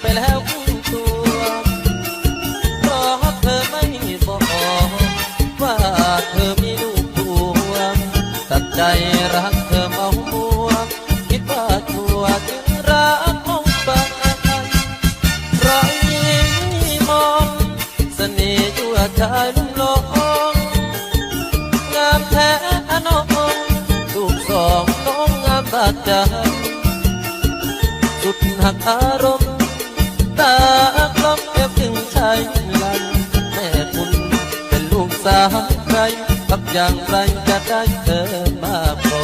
ไปแล้วครึ่ตัวเพราะเธอไม่บอกว่าเธอมีลูกตัวตัดใจรักเธอเมามัวคิดว่าตัวจึงรักมองไปรอยยิ้มมองเสน่ห์ยั่วชายลุ่มหลงงามแท้น้องลูกสองน้องงามบาดใจสุดหักอารมณ์ ตากล้องเก็บถึงชายลันแม่คุณเป็นลูกสาวใครทำอย่างไรจะได้เธอมาพอ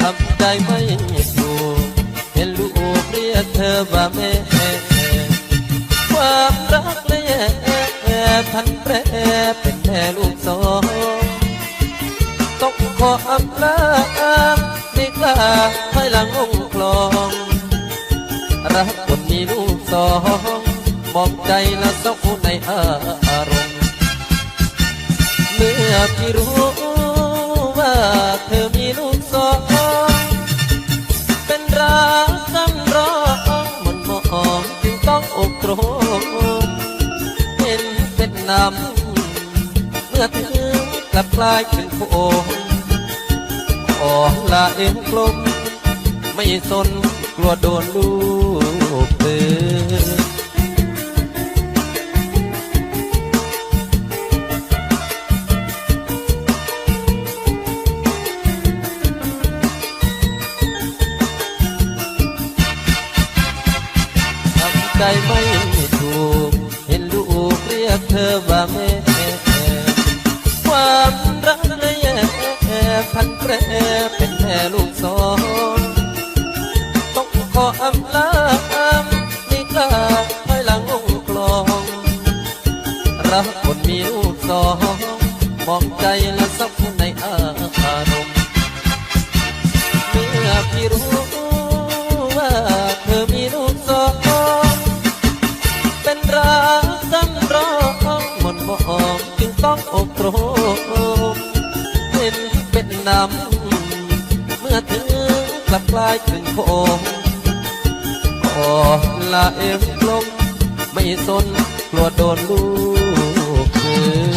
ทำใจไม่ถูกเห็นลูกเรียกเธอว่าแม่ความรักเลยแย่พันแปรเป็นแม่ลูกสองต้องขออำลาไม่กล้าให้หลังองคลองรัก องมองใจและสกในอารมณ์ เมื่อพี่รู้ว่าเธอมีลูกสองเป็นรักซ้ำร้องมันมองจึงต้องอกโกรธเห็นเป็นน้ำเมื่อถึงกลับกลายเป็นโคงขอลาเอ็มกลมไม่สนกลัวโดนลูกเตือ ใจไม่ถูก เห็นลูกเรียกเธอว่าแม่ความรักเลยแย่พันแปรเป็นแม่ลูกสองต้องขออำลาไม่กล้าให้หลังองกลอง รักคนมีลูกสองมองใจและสับในอา นำเมื่อถึงกลับกลายเป็นโคงขอลาเอ็มกลมไม่สนกลัวโดนลูกคือ